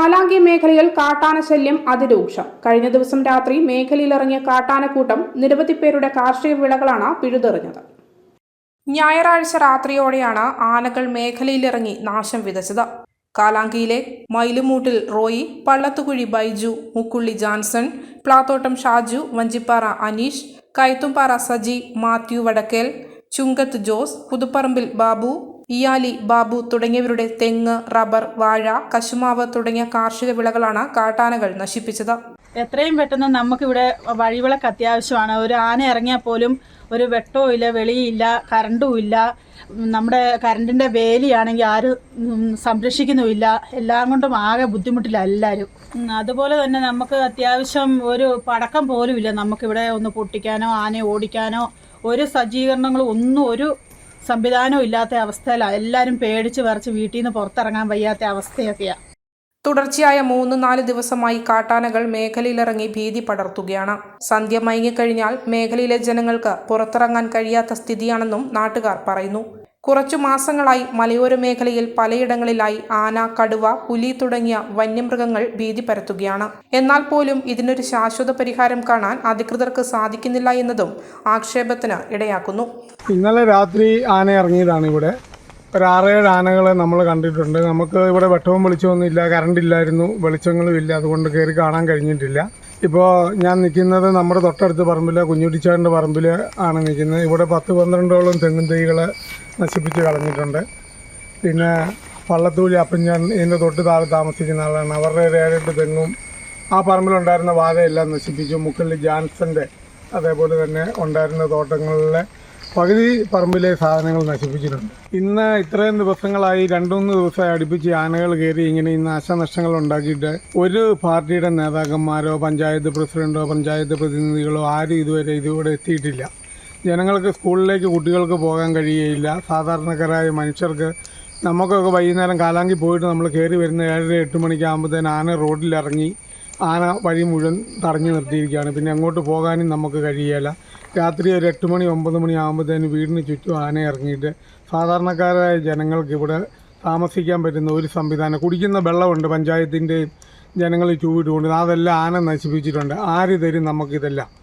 കാലാങ്കി മേഖലയിൽ കാട്ടാന ശല്യം അതിരൂക്ഷം. കഴിഞ്ഞ ദിവസം രാത്രി മേഖലയിലിറങ്ങിയ കാട്ടാനക്കൂട്ടം നിരവധി പേരുടെ കാർഷിക വിളകളാണ് പിഴുതെറിഞ്ഞത്. ഞായറാഴ്ച രാത്രിയോടെയാണ് ആനകൾ മേഖലയിലിറങ്ങി നാശം വിതച്ചത്. കാലാങ്കിയിലെ മൈലുമൂട്ടിൽ റോയി പള്ളത്തുകുഴി ബൈജു മുക്കുള്ളി ജാൻസൺ പ്ലാത്തോട്ടം ഷാജു വഞ്ചിപ്പാറ അനീഷ് കയത്തുംപാറ സജി മാത്യു വടക്കേൽ ചുങ്കത്ത് ജോസ് പുതുപ്പറമ്പിൽ ബാബു ഇയാലി ബാബു തുടങ്ങിയവരുടെ തെങ്ങ് റബ്ബർ വാഴ കശുമാവ് തുടങ്ങിയ കാർഷിക വിളകളാണ് കാട്ടാനകൾ നശിപ്പിച്ചത്. എത്രയും പെട്ടെന്ന് നമുക്കിവിടെ വഴിവിളക്ക് അത്യാവശ്യമാണ്. ഒരു ആന ഇറങ്ങിയാൽ പോലും ഒരു വെട്ടവും ഇല്ല വെളിയില്ല കറണ്ടും ഇല്ല. നമ്മുടെ കറണ്ടിന്റെ വേലിയാണെങ്കിൽ ആരും സംരക്ഷിക്കുന്നുമില്ല. എല്ലാം കൊണ്ടും ആകെ ബുദ്ധിമുട്ടില്ല എല്ലാവരും. അതുപോലെ തന്നെ നമുക്ക് അത്യാവശ്യം ഒരു പടക്കം പോലും ഇല്ല നമുക്കിവിടെ ഒന്ന് പൊട്ടിക്കാനോ ആനയെ ഓടിക്കാനോ ഒരു സജ്ജീകരണങ്ങളും ഒന്നും ഒരു സംവിധാനവും ഇല്ലാത്ത അവസ്ഥയിലാണ് എല്ലാവരും പേടിച്ച് വരച്ച് വീട്ടിൽ നിന്ന് പുറത്തിറങ്ങാൻ വയ്യാത്ത അവസ്ഥയൊക്കെയാണ് തുടർച്ചയായ മൂന്ന് നാല് ദിവസമായി കാട്ടാനകൾ മേഖലയിലിറങ്ങി ഭീതി പടർത്തുകയാണ്. സന്ധ്യ മയങ്ങിക്കഴിഞ്ഞാൽ മേഖലയിലെ ജനങ്ങൾക്ക് പുറത്തിറങ്ങാൻ കഴിയാത്ത സ്ഥിതിയാണെന്നും നാട്ടുകാർ പറയുന്നു. കുറച്ചു മാസങ്ങളായി മലയോര മേഖലയിൽ പലയിടങ്ങളിലായി ആന കടുവ പുലി തുടങ്ങിയ വന്യമൃഗങ്ങൾ ഭീതി പരത്തുകയാണ്. എന്നാൽ പോലും ഇതിനൊരു ശാശ്വത പരിഹാരം കാണാൻ അധികൃതർക്ക് സാധിക്കുന്നില്ല എന്നതും ആക്ഷേപത്തിന് ഇടയാക്കുന്നു. ഇന്നലെ രാത്രി ആന ഇറങ്ങിയതാണ് ഇവിടെ. ഒരു ആറേഴ് ആനകളെ നമ്മൾ കണ്ടിട്ടുണ്ട്. നമുക്ക് ഇവിടെ വെട്ടവും വെളിച്ചമൊന്നും ഇല്ല കറണ്ട് ഇല്ലായിരുന്നു വെളിച്ചങ്ങളും ഇല്ല. അതുകൊണ്ട് കയറി കാണാൻ കഴിഞ്ഞിട്ടില്ല. ഇപ്പോൾ ഞാൻ നിൽക്കുന്നത് നമ്മുടെ തൊട്ടടുത്ത് പറമ്പിൽ കുഞ്ഞുട്ടിച്ചാടിന്റെ പറമ്പിൽ ആണ് നിൽക്കുന്നത്. ഇവിടെ പത്ത് പന്ത്രണ്ടോളം തെങ്ങും തൈകൾ നശിപ്പിച്ച് കളഞ്ഞിട്ടുണ്ട്. പിന്നെ പള്ളത്തൂലി അപ്പൻ ഞാൻ ഇതിന്റെ തൊട്ട് താഴെ താമസിക്കുന്ന ആളാണ്. അവരുടെ ഒരു ഏഴെട്ട് തെങ്ങും ആ പറമ്പിലുണ്ടായിരുന്ന വാഴയെല്ലാം നശിപ്പിച്ചു. മുക്കള്ളി ജാൻസന്റെ അതേപോലെ തന്നെ ഉണ്ടായിരുന്ന തോട്ടങ്ങളിലെ പകുതി പറമ്പിലെ സാധനങ്ങൾ നശിപ്പിച്ചിട്ടുണ്ട്. ഇന്ന് ഇത്രയും ദിവസങ്ങളായി രണ്ടുമൂന്ന് ദിവസമായി അടുപ്പിച്ച് ആനകൾ കയറി ഇങ്ങനെ ഈ നാശനഷ്ടങ്ങൾ ഉണ്ടാക്കിയിട്ട് ഒരു പാർട്ടിയുടെ നേതാക്കന്മാരോ പഞ്ചായത്ത് പ്രസിഡന്റോ പഞ്ചായത്ത് പ്രതിനിധികളോ ആരും ഇതുവരെ ഇതിവിടെ എത്തിയിട്ടില്ല. ജനങ്ങൾക്ക് സ്കൂളിലേക്ക് കുട്ടികൾക്ക് പോകാൻ കഴിയുകയില്ല. സാധാരണക്കാരായ മനുഷ്യർക്ക് നമുക്കൊക്കെ വൈകുന്നേരം കാലാങ്കി പോയിട്ട് നമ്മൾ കയറി വരുന്ന ഏഴര എട്ട് മണിക്കാകുമ്പോഴത്തേന് ആന റോഡിലിറങ്ങി ആന വഴി മുഴുവൻ തടഞ്ഞു നിർത്തിയിരിക്കുകയാണ്. പിന്നെ അങ്ങോട്ട് പോകാനും നമുക്ക് കഴിയുകയില്ല രാത്രി ഒരു എട്ട് മണി ഒമ്പത് മണി ആകുമ്പോഴത്തേന് വീടിന് ചുറ്റും ആന ഇറങ്ങിയിട്ട് സാധാരണക്കാരായ ജനങ്ങൾക്ക് ഇവിടെ താമസിക്കാൻ പറ്റുന്ന ഒരു സംവിധാനം. കുടിക്കുന്ന വെള്ളമുണ്ട് പഞ്ചായത്തിന്റെയും ജനങ്ങൾ ചൂവിട്ടുകൊണ്ട്. അതെല്ലാം ആന നശിപ്പിച്ചിട്ടുണ്ട്. ആര് തരും നമുക്കിതെല്ലാം?